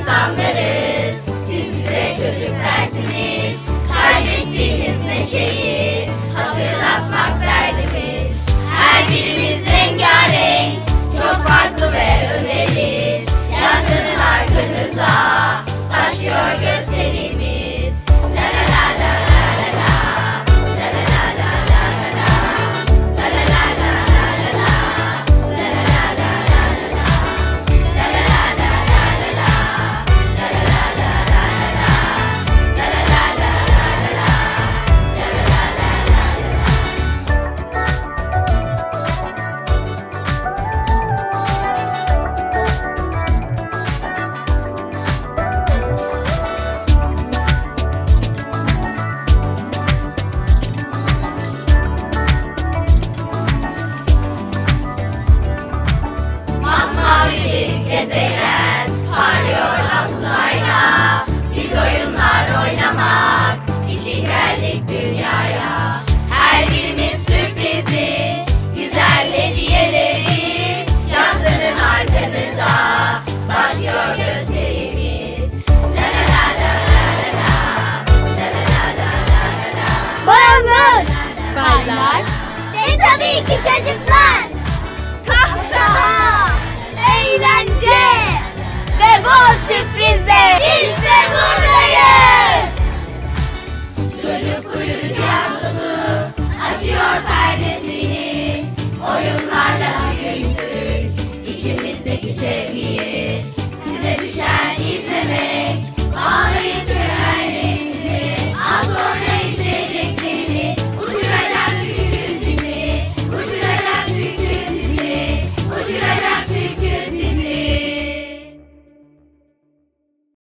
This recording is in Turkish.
insanlarız. Siz bize çocuk dersiniz. Çocuk Kulübü tiyatrosu açıyor.